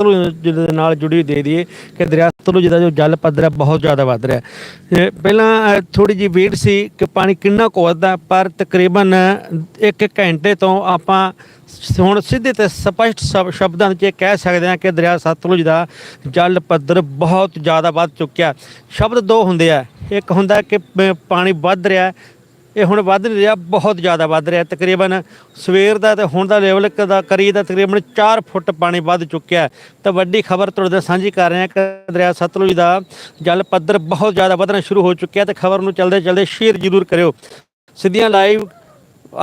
ਸਤਲੁਜ ਦੇ ਨਾਲ ਜੁੜੀ ਦੇ ਦਈਏ ਕਿ ਦਰਿਆ ਸਤਲੁਜ ਦਾ ਜੋ ਜਲ ਪੱਧਰ ਹੈ ਬਹੁਤ ਜ਼ਿਆਦਾ ਵੱਧ ਰਿਹਾ ਪਹਿਲਾਂ ਥੋੜੀ ਜਿਹੀ ਵੇਟ ਸੀ ਕਿ ਪਾਣੀ ਕਿੰਨਾ ਕੁ ਵੱਧਦਾ ਪਰ ਤਕਰੀਬਨ 1 ਘੰਟੇ ਤੋਂ ਆਪਾਂ ਹੁਣ ਸਿੱਧੇ ਤੇ ਸਪਸ਼ਟ ਸ਼ਬ- ਸ਼ਬਦਾਂ ਵਿੱਚ ਇਹ ਕਹਿ ਸਕਦੇ ਹਾਂ ਕਿ ਦਰਿਆ ਸਤਲੁਜ ਦਾ ਜਲ ਪੱਧਰ ਬਹੁਤ ਜ਼ਿਆਦਾ ਵੱਧ ਚੁੱਕਿਆ ਸ਼ਬਦ ਦੋ ਹੁੰਦੇ ਆ। ਇੱਕ ਹੁੰਦਾ ਕਿ ਪਾਣੀ ਵੱਧ ਰਿਹਾ ਇਹ ਹੁਣ ਵੱਧ ਨਹੀਂ ਰਿਹਾ, ਬਹੁਤ ਜ਼ਿਆਦਾ ਵੱਧ ਰਿਹਾ। ਤਕਰੀਬਨ ਸਵੇਰ ਦਾ ਤੇ ਹੁਣ ਦਾ ਲੈਵਲ ਦਾ ਕਰੀ ਦਾ ਤਕਰੀਬਨ 4 ਫੁੱਟ ਪਾਣੀ ਵੱਧ ਚੁੱਕਿਆ ਤਾਂ ਵੱਡੀ ਖਬਰ ਤੁਹਾਡੇ ਨਾਲ ਸਾਂਝੀ ਕਰ ਰਹੇ ਹਾਂ ਕਿ ਦਰਿਆ ਸਤਲੁਜ ਦਾ ਜਲ ਪੱਧਰ ਬਹੁਤ ਜ਼ਿਆਦਾ ਵਧਣਾ ਸ਼ੁਰੂ ਹੋ ਚੁੱਕਿਆ ਤੇ ਖਬਰ ਨੂੰ ਚਲਦੇ ਚਲਦੇ ਸ਼ੇਅਰ ਜ਼ਰੂਰ ਕਰਿਓ। ਸਿੱਧੀਆਂ ਲਾਈਵ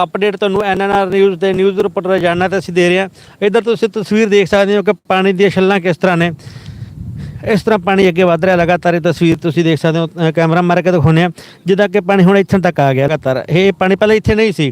ਅਪਡੇਟ ਤੁਹਾਨੂੰ ਐਨਐਨਆਰ ਨਿਊਜ਼ ਤੇ ਨਿਊਜ਼ ਰਿਪੋਰਟਰ ਜਾਣਨਾ ਤੇ ਅਸੀਂ ਦੇ ਰਹੇ ਹਾਂ। ਇੱਧਰ ਤੁਸੀਂ ਤਸਵੀਰ ਦੇਖ ਸਕਦੇ ਹੋ ਕਿ ਪਾਣੀ ਦੀਆਂ ਛੱਲਾਂ ਕਿਸ ਤਰ੍ਹਾਂ ਨੇ। ਇਸ ਤਰ੍ਹਾਂ ਪਾਣੀ ਅੱਗੇ ਵਧ ਰਿਹਾ ਲਗਾਤਾਰ, ਇਹ ਤਸਵੀਰ ਤੁਸੀਂ ਦੇਖ ਸਕਦੇ ਹੋ ਕੈਮਰਾ ਮਾਰ ਕੇ ਦਿਖਾਉਂਦੇ ਆ ਜਿੱਦਾਂ ਕਿ ਪਾਣੀ ਹੁਣ ਇੱਥੇ ਤੱਕ ਆ ਗਿਆ ਲਗਾਤਾਰ। ਇਹ ਪਾਣੀ ਪਹਿਲਾਂ ਇੱਥੇ ਨਹੀਂ ਸੀ।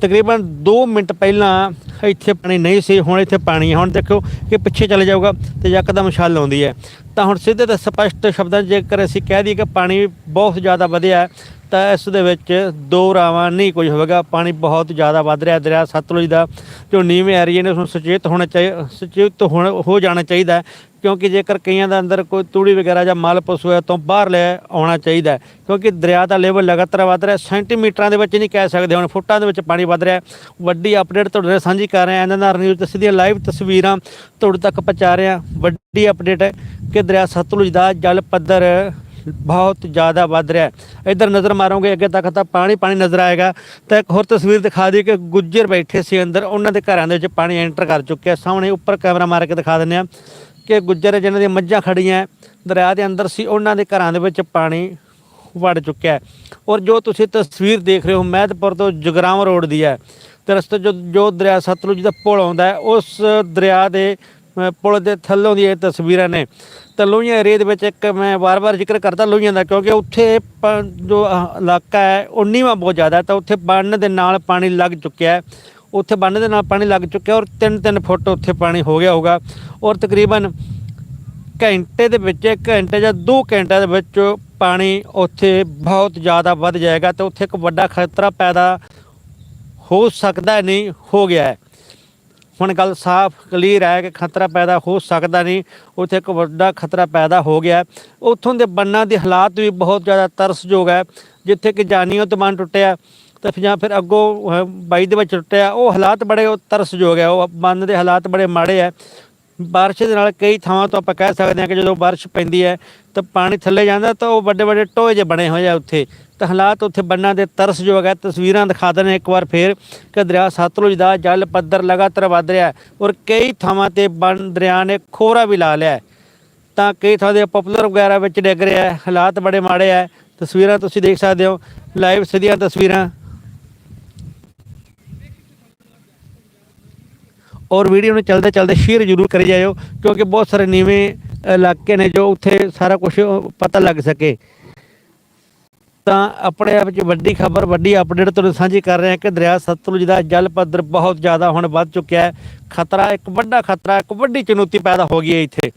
ਤਕਰੀਬਨ 2 ਮਿੰਟ ਪਹਿਲਾਂ ਇੱਥੇ ਪਾਣੀ ਨਹੀਂ ਸੀ, ਹੁਣ ਇੱਥੇ ਪਾਣੀ ਹੈ। ਹੁਣ ਦੇਖੋ ਕਿ ਪਿੱਛੇ ਚਲੇ ਜਾਊਗਾ ਤੇ ਯਕਦਮ ਛੱਲ ਆਉਂਦੀ ਹੈ। ਤਾਂ ਹੁਣ ਸਿੱਧੇ ਤੇ ਸਪਸ਼ਟ ਸ਼ਬਦਾਂ 'ਚ ਜੇਕਰ ਅਸੀਂ ਕਹਿ ਦਈਏ ਕਿ ਪਾਣੀ ਬਹੁਤ ਜ਼ਿਆਦਾ ਵਧਿਆ ਤਾਂ ਇਸ ਦੇ ਵਿੱਚ ਦੋ ਰਾਵਾਂ ਨਹੀਂ ਕੁਝ ਹੋਵੇਗਾ। ਪਾਣੀ ਬਹੁਤ ਜ਼ਿਆਦਾ ਵੱਧ ਰਿਹਾ, ਦਰਿਆ ਸਤਲੁਜ ਦਾ, ਜੋ ਨੀਵੇਂ ਏਰੀਏ ਨੇ, ਉਸ ਨੂੰ ਸੁਚੇਤ ਹੋਣਾ ਚਾਹੀਦਾ ਸੁਚੇਤ ਹੋਣਾ, ਹੋ ਜਾਣਾ ਚਾਹੀਦਾ ਕਿਉਂਕਿ ਜੇਕਰ ਕਈਆਂ ਦਾ ਅੰਦਰ ਕੋਈ ਤੂੜੀ ਵਗੈਰਾ ਜਾਂ ਮਲ ਪਸ਼ੂ ਹੈ ਤੋਂ ਬਾਹਰ ਲੈ ਆਉਣਾ ਚਾਹੀਦਾ ਕਿਉਂਕਿ ਦਰਿਆ ਦਾ ਲੈਵਲ ਲਗਾਤਾਰ ਵੱਧ ਰਿਹਾ ਸੈਂਟੀਮੀਟਰਾਂ ਦੇ ਵਿੱਚ ਨਹੀਂ ਕਹਿ ਸਕਦੇ ਹੁਣ, ਫੁੱਟਾਂ ਦੇ ਵਿੱਚ ਪਾਣੀ ਵੱਧ ਰਿਹਾ ਵੱਡੀ ਅਪਡੇਟ ਤੁਹਾਡੇ ਨਾਲ ਸਾਂਝੀ ਕਰ ਰਹੇ ਹਾਂ। ਇਹਨਾਂ ਨਾਲ ਨਿਊਜ਼ ਤੇ ਸਿੱਧੀਆਂ ਲਾਈਵ ਤਸਵੀਰਾਂ ਤੁਹਾਡੇ ਤੱਕ ਪਹੁੰਚਾ ਰਹੇ ਹਾਂ। ਵੱਡੀ ਅਪਡੇਟ ਹੈ ਕਿ ਦਰਿਆ ਸਤਲੁਜ ਦਾ ਜਲ ਪੱਧਰ ਬਹੁਤ ਜ਼ਿਆਦਾ ਵੱਧ ਰਿਹਾ ਹੈ। ਇੱਧਰ ਨਜ਼ਰ ਮਾਰੋਗੇ, ਅੱਗੇ ਤੱਕ ਤਾਂ ਪਾਣੀ ਪਾਣੀ ਨਜ਼ਰ ਆਏਗਾ। ਤਾਂ ਇੱਕ ਹੋਰ ਤਸਵੀਰ ਦਿਖਾ ਦਈਏ ਕਿ ਗੁੱਜਰ ਬੈਠੇ ਸੀ ਅੰਦਰ। ਉਹਨਾਂ ਦੇ ਘਰਾਂ ਦੇ ਵਿੱਚ ਪਾਣੀ ਐਂਟਰ ਕਰ ਚੁੱਕਿਆ ਸਾਹਮਣੇ ਉੱਪਰ ਕੈਮਰਾ ਮਾਰ ਕੇ ਦਿਖਾ ਦਿੰਦੇ ਆ ਕਿ ਗੁੱਜਰ ਜਿਹਨਾਂ ਦੀਆਂ ਮੱਝਾਂ ਖੜੀਆਂ ਦਰਿਆ ਦੇ ਅੰਦਰ ਸੀ, ਉਹਨਾਂ ਦੇ ਘਰਾਂ ਦੇ ਵਿੱਚ ਪਾਣੀ ਵੜ ਚੁੱਕਿਆ ਹੈ। ਔਰ ਜੋ ਤੁਸੀਂ ਤਸਵੀਰ ਦੇਖ ਰਹੇ ਹੋ, ਮਹਿਤਪੁਰ ਤੋਂ ਜਗਰਾਵਾਂ ਰੋਡ ਦੀ ਹੈ। ਤੇ ਰਸਤੇ ਜੋ ਜੋ ਦਰਿਆ ਸਤਲੁਜ ਦਾ ਪੁਲ ਆਉਂਦਾ ਹੈ, ਉਸ ਦਰਿਆ ਦੇ ਪੁਲ ਦੇ ਥੱਲੋਂ ਦੀ ਇਹ ਤਸਵੀਰਾਂ ਨੇ। ਤਾਂ ਲੋਹੀਆਂ ਏਰੀਏ ਦੇ ਵਿੱਚ ਇੱਕ ਮੈਂ ਵਾਰ-ਵਾਰ ਜ਼ਿਕਰ ਕਰਦਾ ਲੋਹੀਆਂ ਦਾ, ਕਿਉਂਕਿ ਉੱਥੇ ਪ- ਜੋ ਇਲਾਕਾ ਹੈ ਉਹ ਨੀਵਾਂ ਬਹੁਤ ਜ਼ਿਆਦਾ ਤਾਂ ਉੱਥੇ ਬੰਨ ਦੇ ਨਾਲ ਪਾਣੀ ਲੱਗ ਚੁੱਕਿਆ ਹੈ। ਉੱਥੇ ਬੰਨ ਦੇ ਨਾਲ ਪਾਣੀ ਲੱਗ ਚੁੱਕਿਆ ਔਰ 3-3 ਫੁੱਟ ਉੱਥੇ ਪਾਣੀ ਹੋ ਗਿਆ ਹੋਗਾ ਔਰ ਤਕਰੀਬਨ ਘੰਟੇ ਦੇ ਵਿੱਚ, ਇੱਕ ਘੰਟੇ ਜਾਂ 2 ਘੰਟਿਆਂ ਦੇ ਵਿੱਚ ਪਾਣੀ ਉੱਥੇ ਬਹੁਤ ਜ਼ਿਆਦਾ ਵੱਧ ਜਾਏਗਾ ਤੇ ਉੱਥੇ ਇੱਕ ਵੱਡਾ ਖਤਰਾ ਪੈਦਾ ਹੋ ਸਕਦਾ ਨਹੀਂ, ਹੋ ਗਿਆ ਹੈ। ਹੁਣ ਗੱਲ ਸਾਫ਼, ਕਲੀਅਰ ਹੈ ਕਿ ਖਤਰਾ ਪੈਦਾ ਹੋ ਸਕਦਾ ਨਹੀਂ, ਉੱਥੇ ਇੱਕ ਵੱਡਾ ਖਤਰਾ ਪੈਦਾ ਹੋ ਗਿਆ ਉੱਥੋਂ ਦੇ ਬੰਨਾਂ ਦੇ ਹਾਲਾਤ ਵੀ ਬਹੁਤ ਜ਼ਿਆਦਾ ਤਰਸਯੋਗ ਹੈ, ਜਿੱਥੇ ਕਿ ਜਾਨੀਓ ਤੋਂ ਬੰਨ ਟੁੱਟਿਆ। ਤੇ ਫਿਰ ਜਾਂ ਫਿਰ ਅੱਗੋਂ ਬਾਈ ਦੇ ਵਿੱਚ ਟੁੱਟਿਆ ਉਹ ਹਾਲਾਤ ਬੜੇ ਉਹ ਤਰਸਯੋਗ ਹੈ। ਉਹ ਬੰਨ ਦੇ ਹਾਲਾਤ ਬੜੇ ਮਾੜੇ ਹੈ। ਬਾਰਿਸ਼ ਦੇ ਨਾਲ ਕਈ ਥਾਵਾਂ ਤੋਂ ਆਪਾਂ ਕਹਿ ਸਕਦੇ ਹਾਂ ਕਿ ਜਦੋਂ ਬਾਰਿਸ਼ ਪੈਂਦੀ ਹੈ, ਤਾਂ ਪਾਣੀ ਥੱਲੇ ਜਾਂਦਾ, ਤਾਂ ਉਹ ਵੱਡੇ ਵੱਡੇ ਟੋਏ ਜਿਹੇ ਬਣੇ ਹੋਏ ਆ ਉੱਥੇ। ਤਾਂ ਹਾਲਾਤ ਉੱਥੇ ਬੰਨਾਂ ਦੇ ਤਰਸਯੋਗ ਹੈ। ਤਸਵੀਰਾਂ ਦਿਖਾ ਦਿੰਦੇ ਹਾਂ ਇੱਕ ਵਾਰ ਫੇਰ ਕਿ ਦਰਿਆ ਸਤਲੁਜ ਦਾ ਜਲ ਪੱਧਰ ਲਗਾਤਾਰ ਵੱਧ ਰਿਹਾ ਔਰ ਕਈ ਥਾਵਾਂ ਤੇ ਬੰਨ ਦਰਿਆ ਨੇ ਖੋਰਾ ਵੀ ਲਾ ਲਿਆ ਤਾਂ ਕਈ ਥਾਂ ਦੇ ਪਪੂਲਰ ਵਗੈਰਾ ਵਿੱਚ ਡਿੱਗ ਰਿਹਾ ਹਾਲਾਤ ਬੜੇ ਮਾੜੇ ਹੈ। ਤਸਵੀਰਾਂ ਤੁਸੀਂ ਦੇਖ ਸਕਦੇ ਹੋ। ਲਾਈਵ ਸਿੱਧੀਆਂ ਤਸਵੀਰਾਂ ਔਰ ਵੀਡੀਓ ਨੂੰ ਚਲਦੇ ਚਲਦੇ ਸ਼ੇਅਰ ਜ਼ਰੂਰ ਕਰੀ ਜਾਇਓ, ਕਿਉਂਕਿ ਬਹੁਤ ਸਾਰੇ ਨੀਵੇਂ ਇਲਾਕੇ ਨੇ ਜੋ ਉੱਥੇ ਸਾਰਾ ਕੁਝ ਪਤਾ ਲੱਗ ਸਕੇ। ਤਾਂ ਆਪਣੇ ਆਪ ਵਿੱਚ ਵੱਡੀ ਖਬਰ, ਵੱਡੀ ਅਪਡੇਟ ਤੁਹਾਨੂੰ ਸਾਂਝੀ ਕਰ ਰਹੇ ਹਾਂ ਕਿ ਦਰਿਆ ਸਤਲੁਜ ਦਾ ਜਲ ਪੱਧਰ ਬਹੁਤ ਜ਼ਿਆਦਾ ਹੁਣ ਵੱਧ ਚੁੱਕਿਆ ਹੈ। ਖਤਰਾ, ਇੱਕ ਵੱਡਾ ਖਤਰਾ, ਇੱਕ ਵੱਡੀ ਚੁਣੌਤੀ ਪੈਦਾ ਹੋ ਗਈ ਹੈ ਇੱਥੇ।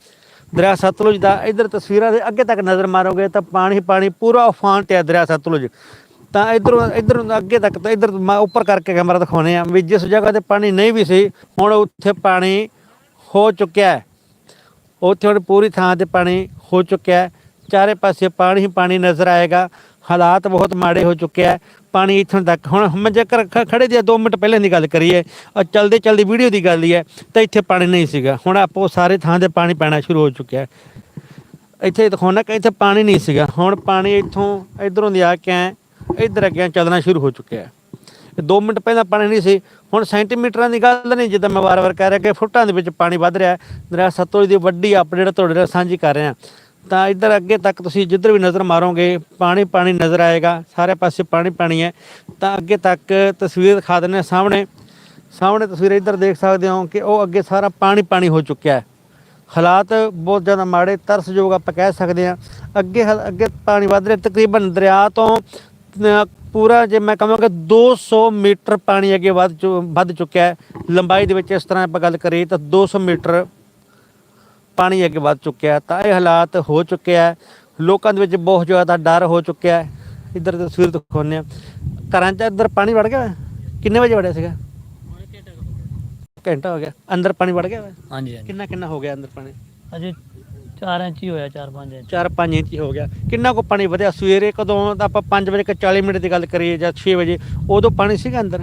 ਦਰਿਆ ਸਤਲੁਜ ਦਾ ਇਧਰ ਤਸਵੀਰਾਂ ਦੇ ਅੱਗੇ ਤੱਕ ਨਜ਼ਰ ਮਾਰੋਗੇ ਤਾਂ ਪਾਣੀ ਪਾਣੀ ਪੂਰਾ ਉਫਾਨ ਤੇ ਹੈ ਦਰਿਆ ਸਤਲੁਜ। ਤਾਂ ਇਧਰੋਂ, ਇਧਰ ਅੱਗੇ ਤੱਕ ਤਾਂ ਇਧਰ ਮੈਂ ਉੱਪਰ ਕਰਕੇ ਕੈਮਰਾ ਦਿਖਾਉਣੇ ਆ ਵੀ ਜਿਸ ਜਗ੍ਹਾ ਤੇ ਪਾਣੀ ਨਹੀਂ ਵੀ ਸੀ, ਹੁਣ ਉੱਥੇ ਪਾਣੀ ਹੋ ਚੁੱਕਿਆ ਹੈ। ਉੱਥੇ ਹੁਣ ਪੂਰੀ ਥਾਂ ਤੇ ਪਾਣੀ ਹੋ ਚੁੱਕਿਆ ਹੈ। ਚਾਰੇ ਪਾਸੇ ਪਾਣੀ ਹੀ ਪਾਣੀ ਨਜ਼ਰ ਆਏਗਾ। ਹਾਲਾਤ ਬਹੁਤ ਮਾੜੇ ਹੋ ਚੁੱਕਿਆ ਹੈ ਪਾਣੀ ਇੱਥੋਂ ਤੱਕ, ਹੁਣ ਮੈਂ ਜੇਕਰ ਖ- ਖੜੇ ਦੀ 2 ਮਿੰਟ ਪਹਿਲਾਂ ਦੀ ਗੱਲ ਕਰੀਏ, ਔਰ ਚਲਦੇ ਚਲਦੀ ਵੀਡੀਓ ਦੀ ਗੱਲ ਹੀ ਹੈ, ਤਾਂ ਇੱਥੇ ਪਾਣੀ ਨਹੀਂ ਸੀਗਾ। ਹੁਣ ਆਪੋ ਸਾਰੇ ਥਾਂ ਤੇ ਪਾਣੀ ਪੈਣਾ ਸ਼ੁਰੂ ਹੋ ਚੁੱਕਿਆ ਹੈ। ਇੱਥੇ ਦਿਖਾਉਣਾ ਕਿ ਇੱਥੇ ਪਾਣੀ ਨਹੀਂ ਸੀਗਾ। ਹੁਣ ਪਾਣੀ ਇੱਥੋਂ ਇਧਰੋਂ ਦੀ ਆ ਕੇ ਐਂ ਇੱਧਰ ਅੱਗੇ ਚੱਲਣਾ ਸ਼ੁਰੂ ਹੋ ਚੁੱਕਿਆ ਹੈ। 2 ਮਿੰਟ ਪਹਿਲਾਂ ਪਾਣੀ ਨਹੀਂ ਸੀ, ਹੁਣ ਸੈਂਟੀਮੀਟਰਾਂ ਦੀ ਗੱਲ ਨਹੀਂ, ਜਿੱਦਾਂ ਮੈਂ ਵਾਰ-ਵਾਰ ਕਹਿ ਰਿਹਾ ਕਿ ਫੁੱਟਾਂ ਦੇ ਵਿੱਚ ਪਾਣੀ ਵੱਧ ਰਿਹਾ ਹੈ। ਦਰਿਆ ਸਤਲੁਜ ਦੀ ਵੱਡੀ ਅਪਡੇਟ ਤੁਹਾਡੇ ਨਾਲ ਸਾਂਝੀ ਕਰ ਰਿਹਾ। ਤਾਂ ਇੱਧਰ ਅੱਗੇ ਤੱਕ ਤੁਸੀਂ ਜਿੱਧਰ ਵੀ ਨਜ਼ਰ ਮਾਰੋਗੇ, ਪਾਣੀ ਪਾਣੀ ਨਜ਼ਰ ਆਏਗਾ, ਸਾਰੇ ਪਾਸੇ ਪਾਣੀ ਪਾਣੀ ਹੈ। ਤਾਂ ਅੱਗੇ ਤੱਕ ਤਸਵੀਰ ਦਿਖਾ ਦਿੰਦੇ ਹਾਂ ਸਾਹਮਣੇ। ਸਾਹਮਣੇ ਤਸਵੀਰ ਇੱਧਰ ਦੇਖ ਸਕਦੇ ਹੋ ਕਿ ਉਹ ਅੱਗੇ ਸਾਰਾ ਪਾਣੀ ਪਾਣੀ ਹੋ ਚੁੱਕਿਆ ਹੈ। ਹਾਲਾਤ ਬਹੁਤ ਜ਼ਿਆਦਾ ਮਾੜੇ, ਤਰਸਯੋਗ ਆਪਾਂ ਕਹਿ ਸਕਦੇ ਹਾਂ। ਅੱਗੇ ਹਾਲ- ਅੱਗੇ ਪਾਣੀ ਵੱਧ ਰਿਹਾ, ਤਕਰੀਬਨ ਦਰਿਆ ਤੋਂ ਪੂਰਾ ਜੇ ਮੈਂ ਕਹਾਂਗਾ 200 ਮੀਟਰ ਪਾਣੀ ਅੱਗੇ ਵੱਧ ਚੁ- ਵੱਧ ਚੁੱਕਿਆ ਹੈ। ਲੰਬਾਈ ਦੇ ਵਿੱਚ ਇਸ ਤਰ੍ਹਾਂ ਆਪਾਂ ਗੱਲ ਕਰੀਏ ਤਾਂ 200 ਮੀਟਰ ਪਾਣੀ ਅੱਗੇ ਵੱਧ ਚੁੱਕਿਆ। ਤਾਂ ਇਹ ਹਾਲਾਤ ਹੋ ਚੁੱਕਿਆ ਹੈ। ਲੋਕਾਂ ਦੇ ਵਿੱਚ ਬਹੁਤ ਜ਼ਿਆਦਾ ਡਰ ਹੋ ਚੁੱਕਿਆ ਹੈ। ਇੱਧਰ ਤਸਵੀਰ ਦਿਖਾਉਂਦੇ ਆ ਘਰਾਂ 'ਚ ਇੱਧਰ ਪਾਣੀ ਵੜ ਗਿਆ ਕਿੰਨੇ ਵਜੇ ਵੜਿਆ ਸੀਗਾ? ਘੰਟਾ ਹੋ ਗਿਆ। ਅੰਦਰ ਪਾਣੀ ਵੜ ਗਿਆ ਹਾਂਜੀ ਹਾਂਜੀ। ਕਿੰਨਾ ਕਿੰਨਾ ਹੋ ਗਿਆ ਅੰਦਰ ਪਾਣੀ? ਅਜੇ 4 ਇੰਚ ਹੀ ਹੋਇਆ 4-5 ਇੰਚ। 4-5 ਇੰਚ ਹੀ ਹੋ ਗਿਆ। ਕਿੰਨਾ ਕੋ ਪਾਣੀ ਵਧਿਆ? ਸਵੇਰੇ ਕਦੋਂ ਤਾਂ ਆਪਾਂ 5 ਵਜੇ ਕ 40 ਮਿੰਟ ਦੀ ਗੱਲ ਕਰੀਏ ਜਾਂ 6 ਵਜੇ ਉਦੋਂ ਪਾਣੀ ਸੀਗਾ ਅੰਦਰ?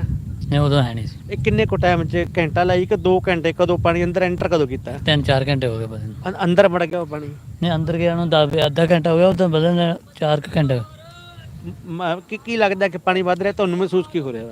ਨਹੀਂ ਉਦੋਂ ਹੈ ਨਹੀਂ ਸੀ। ਇਹ ਕਿੰਨੇ ਕੋ ਟਾਈਮ 'ਚ ਘੰਟਾ ਲਾਈ ਕਿ 2 ਘੰਟੇ ਕਦੋਂ ਪਾਣੀ ਅੰਦਰ ਐਂਟਰ ਕਦੋਂ ਕੀਤਾ? 3-4 ਘੰਟੇ ਹੋ ਗਏ ਬਸ। ਅੰ- ਅੰਦਰ ਵੜ ਗਿਆ ਉਹ ਪਾਣੀ? ਨਹੀਂ ਅੰਦਰ ਗਿਆ ਨੂੰ 10 ਅੱਧਾ ਘੰਟਾ ਹੋ ਗਿਆ ਉਦੋਂ ਬਦਲ 4 ਘੰਟੇ। ਮ- ਕੀ ਕੀ ਲੱਗਦਾ ਕਿ ਪਾਣੀ ਵੱਧ ਰਿਹਾ? ਤੁਹਾਨੂੰ ਮਹਿਸੂਸ ਕੀ ਹੋ ਰਿਹਾ?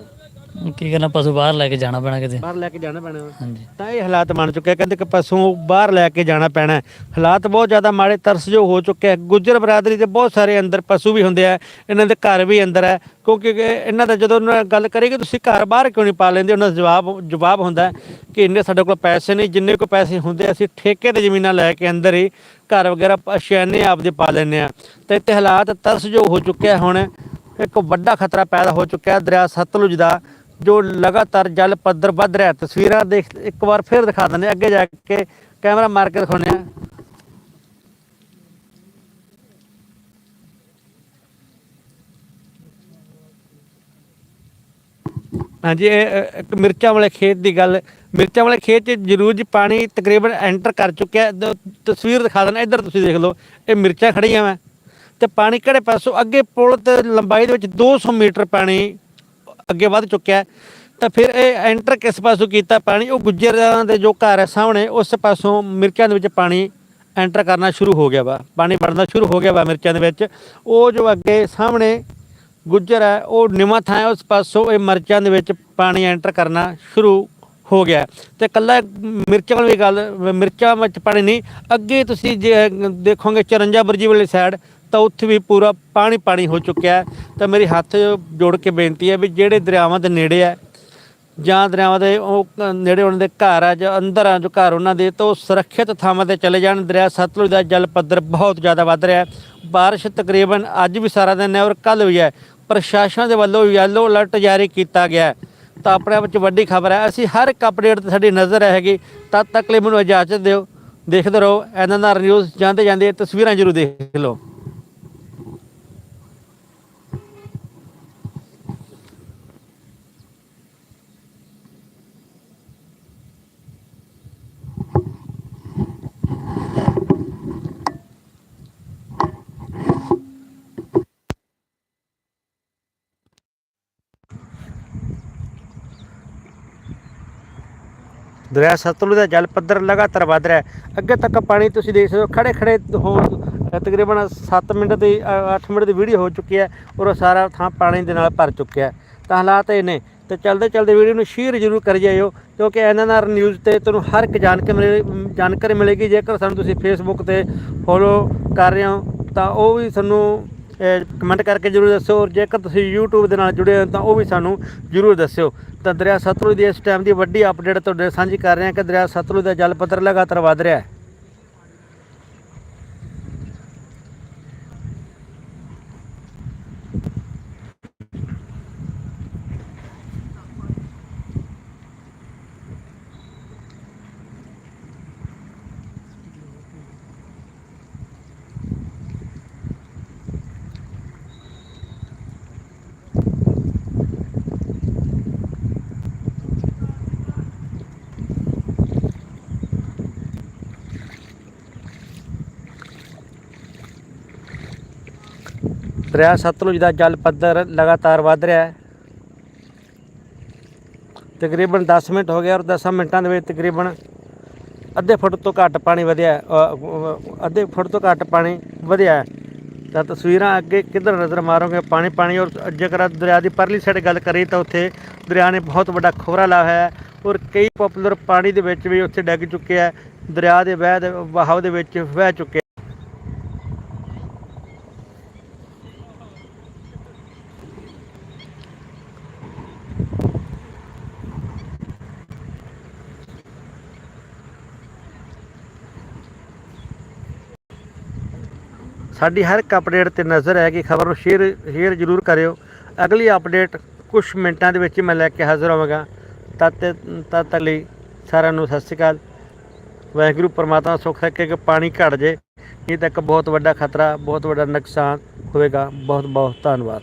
ਕੀ ਕਰਨਾ ਪਸ਼ੂ ਬਾਹਰ ਲੈ ਕੇ ਜਾਣਾ ਪੈਣਾ ਕਿਤੇ। ਬਾਹਰ ਲੈ ਕੇ ਜਾਣਾ ਪੈਣਾ। ਹਾਂਜੀ। ਤਾਂ ਇਹ ਹਾਲਾਤ ਬਣ ਚੁੱਕੇ ਕਹਿੰਦੇ ਕਿ ਪਸ਼ੂ ਬਾਹਰ ਲੈ ਕੇ ਜਾਣਾ ਪੈਣਾ। ਹੈ। ਹਾਲਾਤ ਬਹੁਤ ਜ਼ਿਆਦਾ ਮਾੜੇ ਤਰਸਯੋਗ ਹੋ ਚੁੱਕੇ ਹੈ ਗੁੱਜਰ ਬਰਾਦਰੀ ਦੇ ਬਹੁਤ ਸਾਰੇ ਅੰਦਰ ਪਸ਼ੂ ਵੀ ਹੁੰਦੇ ਆ ਇਹਨਾਂ ਦੇ ਘਰ ਵੀ ਅੰਦਰ ਹੈ ਕਿਉਂਕਿ ਕਿ ਇਹਨਾਂ ਦਾ ਜਦੋਂ ਉਹਨਾਂ ਨਾਲ ਗੱਲ ਕਰੀਏ ਤੁਸੀਂ ਘਰ ਬਾਹਰ ਕਿਉਂ ਨਹੀਂ ਪਾ ਲੈਂਦੇ? ਉਹਨਾਂ ਦਾ ਜਵਾਬ ਜਵਾਬ ਹੁੰਦਾ ਹੈ ਕਿ ਇੰਨੇ ਸਾਡੇ ਕੋਲ ਪੈਸੇ ਨਹੀਂ ਜਿੰਨੇ ਕੋ ਪੈਸੇ ਹੁੰਦੇ ਅਸੀਂ ਠੇਕੇ ਤੇ ਜ਼ਮੀਨਾਂ ਲੈ ਕੇ ਅੰਦਰ ਹੀ ਘਰ ਵਗੈਰਾ ਅਸ਼ਿਆਨੇ ਆਪਦੇ ਪਾ ਲੈਂਦੇ ਆ। ਤੇ ਇੱਥੇ ਹਾਲਾਤ ਤਰਸਯੋਗ ਹੋ ਚੁੱਕੇ ਆ ਹੁਣ। ਇੱਕ ਵੱਡਾ ਖਤਰਾ ਪੈਦਾ ਹੋ ਚੁੱਕਿਆ ਹੈ ਦਰਿਆ ਸਤਲੁਜ ਦਾ। ਜੋ ਲਗਾਤਾਰ ਜਲ ਪੱਧਰ ਵੱਧ ਰਿਹਾ ਤਸਵੀਰਾਂ ਦੇਖ, ਇੱਕ ਵਾਰ ਫਿਰ ਦਿਖਾ ਦਿੰਦੇ ਅੱਗੇ ਜਾ ਕੇ ਕੈਮਰਾ ਮਾਰ ਕੇ ਦਿਖਾਉਂਦੇ ਆ ਹਾਂਜੀ, ਇਹ ਇੱਕ ਮਿਰਚਾਂ ਵਾਲੇ ਖੇਤ ਦੀ ਗੱਲ, ਮਿਰਚਾਂ ਵਾਲੇ ਖੇਤ 'ਚ ਜ਼ਰੂਰ ਜੀ ਪਾਣੀ ਤਕਰੀਬਨ ਐਂਟਰ ਕਰ ਚੁੱਕਿਆ ਤਸਵੀਰ ਦਿਖਾ ਦਿੰਦਾ ਇੱਧਰ ਤੁਸੀਂ ਦੇਖ ਲਓ, ਇਹ ਮਿਰਚਾਂ ਖੜੀਆਂ ਵਾ। ਤੇ ਪਾਣੀ ਕਿਹੜੇ ਪਾਸੋਂ, ਅੱਗੇ ਪੁਲ ਤੇ ਲੰਬਾਈ ਦੇ ਵਿੱਚ 200 ਮੀਟਰ ਪਾਣੀ ਅੱਗੇ ਵੱਧ ਚੁੱਕਿਆ ਤਾਂ ਫਿਰ ਇਹ ਐਂਟਰ ਕਿਸ ਪਾਸੋਂ ਕੀਤਾ? ਪਾਣੀ ਉਹ ਗੁੱਜਰਾਂ ਦੇ ਜੋ ਘਰ ਹੈ ਸਾਹਮਣੇ, ਉਸ ਪਾਸੋਂ ਮਿਰਚਾਂ ਦੇ ਵਿੱਚ ਪਾਣੀ ਐਂਟਰ ਕਰਨਾ ਸ਼ੁਰੂ ਹੋ ਗਿਆ ਵਾ। ਪਾਣੀ ਵੜਨਾ ਸ਼ੁਰੂ ਹੋ ਗਿਆ ਵਾ ਮਿਰਚਾਂ ਦੇ ਵਿੱਚ। ਉਹ ਜੋ ਅੱਗੇ ਸਾਹਮਣੇ ਗੁੱਜਰ ਹੈ, ਉਹ ਨਿਮਾ ਥਾਂ ਹੈ, ਉਸ ਪਾਸੋਂ ਇਹ ਮਿਰਚਾਂ ਦੇ ਵਿੱਚ ਪਾਣੀ ਐਂਟਰ ਕਰਨਾ ਸ਼ੁਰੂ ਹੋ ਗਿਆ ਹੈ। ਤੇ ਕੱਲਾ ਮਿਰਚਾਂ ਵਾਲੀ ਗੱਲ, ਮਿਰਚਾਂ ਵਿੱਚ ਪਾਣੀ ਨਹੀਂ, ਅੱਗੇ ਤੁਸੀਂ ਜੇ ਦੇਖੋਗੇ 54 ਬਰਜੀ ਵਾਲੀ ਸਾਈਡ ਤਾਂ ਉੱਥੇ ਵੀ ਪੂਰਾ ਪਾਣੀ ਪਾਣੀ ਹੋ ਚੁੱਕਿਆ ਹੈ। ਤਾਂ ਮੇਰੀ ਹੱਥ ਜੋੜ ਕੇ ਬੇਨਤੀ ਹੈ ਵੀ ਜਿਹੜੇ ਦਰਿਆਵਾਂ ਦੇ ਨੇੜੇ ਹੈ ਜਾਂ ਦਰਿਆਵਾਂ ਦੇ ਉਹ ਨੇੜੇ ਉਹਨਾਂ ਦੇ ਘਰ ਆ ਜਾਂ ਅੰਦਰ ਆ, ਜੋ ਘਰ ਉਹਨਾਂ ਦੇ, ਤਾਂ ਉਹ ਸੁਰੱਖਿਅਤ ਥਾਵਾਂ ਤੇ ਚਲੇ ਜਾਣ। ਦਰਿਆ ਸਤਲੁਜ ਦਾ ਜਲ ਪੱਧਰ ਬਹੁਤ ਜ਼ਿਆਦਾ ਵੱਧ ਰਿਹਾ ਹੈ। ਬਾਰਿਸ਼ ਤਕਰੀਬਨ ਅੱਜ ਵੀ ਸਾਰਾ ਦਿਨ ਹੈ ਔਰ ਕੱਲ ਵੀ ਹੈ। ਪ੍ਰਸ਼ਾਸਨ ਦੇ ਵੱਲੋਂ ਯੈਲੋ ਅਲਰਟ ਜਾਰੀ ਕੀਤਾ ਗਿਆ ਹੈ। ਤਾਂ ਆਪਣੇ ਆਪ ਵਿੱਚ ਵੱਡੀ ਖਬਰ ਹੈ, ਅਸੀਂ ਹਰ ਇੱਕ ਅਪਡੇਟ ਤੇ ਸਾਡੀ ਨਜ਼ਰ ਰਹੇਗੀ। ਤਦ ਤੱਕ ਲਈ ਮੈਨੂੰ ਇਜਾਜ਼ਤ ਦਿਓ। ਦੇਖਦੇ ਰਹੋ ਐਨਐਨਆਰ ਨਿਊਜ਼ ਜਾਂਦੇ ਜਾਂਦੇ ਤਸਵੀਰਾਂ ਜ਼ਰੂਰ ਦੇਖ ਲਓ। ਦਰਿਆ ਸਤਲੁਜ ਦਾ ਜਲ ਪੱਧਰ ਲਗਾਤਾਰ ਵਧ ਰਿਹਾ ਹੈ। ਅੱਗੇ ਤੱਕ ਪਾਣੀ ਤੁਸੀਂ ਦੇਖ ਸਕਦੇ ਹੋ ਖੜੇ ਖੜੇ ਹੋ ਤਕਰੀਬਨ 7 ਮਿੰਟ ਦੀ 8 ਮਿੰਟ ਦੀ ਵੀਡੀਓ ਹੋ ਚੁੱਕੀ ਹੈ ਔਰ ਉਹ ਸਾਰਾ ਥਾਂ ਪਾਣੀ ਦੇ ਨਾਲ ਭਰ ਚੁੱਕਿਆ ਤਾਂ ਹਾਲਾਤ ਇਹ ਨੇ। ਤੇ ਚਲਦੇ ਚਲਦੇ ਵੀਡੀਓ ਨੂੰ ਸ਼ੇਅਰ ਜ਼ਰੂਰ ਕਰ ਜਾਇਓ, ਕਿਉਂਕਿ ਐਨਐਨਆਰ ਨਿਊਜ਼ ਤੇ ਤੁਹਾਨੂੰ ਹਰ ਇੱਕ ਜਾਣਕਾਰੀ ਮਿਲੇ, ਜਾਣਕਾਰੀ ਮਿਲੇਗੀ। ਜੇਕਰ ਸਾਨੂੰ ਤੁਸੀਂ ਫੇਸਬੁੱਕ ਤੇ ਫੋਲੋ ਕਰ ਰਹੇ ਹੋ, ਤਾਂ ਉਹ ਵੀ ਤੁਹਾਨੂੰ ਕਮੈਂਟ ਕਰਕੇ ਜਰੂਰ ਦੱਸਿਓ। ਔਰ ਜੇਕਰ ਤੁਸੀਂ YouTube ਦੇ ਨਾਲ ਜੁੜੇ ਹੋ, ਤਾਂ ਉਹ ਵੀ ਸਾਨੂੰ ਜਰੂਰ ਦੱਸਿਓ। ਤਾਂ ਦਰਿਆ ਸਤਲੁਜ ਦੀ ਇਸ ਟਾਈਮ ਦੀ ਵੱਡੀ ਅਪਡੇਟ ਤੁਹਾਡੇ ਸਾਂਝੀ ਕਰ ਰਹੇ ਹਾਂ ਕਿ ਦਰਿਆ ਸਤਲੁਜ ਦਾ ਜਲ ਪੱਧਰ ਲਗਾਤਾਰ ਵਧ ਰਿਹਾ ਹੈ। ਦਰਿਆ ਸਤਲੁਜ ਦਾ ਜਲ ਪੱਧਰ ਲਗਾਤਾਰ ਵੱਧ ਰਿਹਾ ਹੈ। ਤਕਰੀਬਨ 10 ਮਿੰਟ ਹੋ ਗਏ ਔਰ 10 ਮਿੰਟਾਂ ਦੇ ਵਿੱਚ ਤਕਰੀਬਨ ਅੱਧੇ ਫੁੱਟ ਤੋਂ ਘੱਟ ਪਾਣੀ ਵਧਿਆ ਅੱਧੇ ਫੁੱਟ ਤੋਂ ਘੱਟ ਪਾਣੀ ਵਧਿਆ ਤਾਂ ਤਸਵੀਰਾਂ ਅੱਗੇ ਕਿੱਧਰ ਨਜ਼ਰ ਮਾਰੋਗੇ? ਪਾਣੀ ਪਾਣੀ ਔਰ ਜੇਕਰ ਦਰਿਆ ਦੀ ਪਰਲੀ ਸਾਈਡ ਗੱਲ ਕਰੀਏ ਤਾਂ ਉੱਥੇ ਦਰਿਆ ਨੇ ਬਹੁਤ ਵੱਡਾ ਖੋਰਾ ਲਾਇਆ ਹੋਇਆ ਹੈ ਔਰ ਕਈ ਪਪੂਲਰ ਪਾਣੀ ਦੇ ਵਿੱਚ ਵੀ ਉੱਥੇ ਡਿੱਗ ਚੁੱਕੇ ਆ ਦਰਿਆ ਦੇ ਵਹਿ ਦੇ ਵਹਾਅ ਦੇ ਵਿੱਚ ਵਹਿ ਚੁੱਕੇ ਸਾਡੀ ਹਰ ਇੱਕ ਅਪਡੇਟ ਤੇ ਨਜ਼ਰ ਹੈ ਕਿ ਖਬਰ ਨੂੰ ਸ਼ੇਅਰ ਸ਼ੇਅਰ ਜ਼ਰੂਰ ਕਰਿਓ। ਅਗਲੀ ਅਪਡੇਟ ਕੁਝ ਮਿੰਟਾਂ ਦੇ ਵਿੱਚ ਹੀ ਮੈਂ ਲੈ ਕੇ ਹਾਜ਼ਰ ਹੋਵਾਂਗਾ। ਤਦ ਤੇ- ਤਦ ਤੱਕ ਲਈ ਸਾਰਿਆਂ ਨੂੰ ਸਤਿ ਸ਼੍ਰੀ ਅਕਾਲ। ਵਾਹਿਗੁਰੂ ਪਰਮਾਤਮਾ ਸੁੱਖ ਰੱਖੇ ਕਿ ਪਾਣੀ ਘਟ ਜੇ। ਨਹੀਂ ਤਾਂ ਇੱਕ ਬਹੁਤ ਵੱਡਾ ਖਤਰਾ, ਬਹੁਤ ਵੱਡਾ ਨੁਕਸਾਨ ਹੋਵੇਗਾ। ਬਹੁਤ ਬਹੁਤ ਧੰਨਵਾਦ।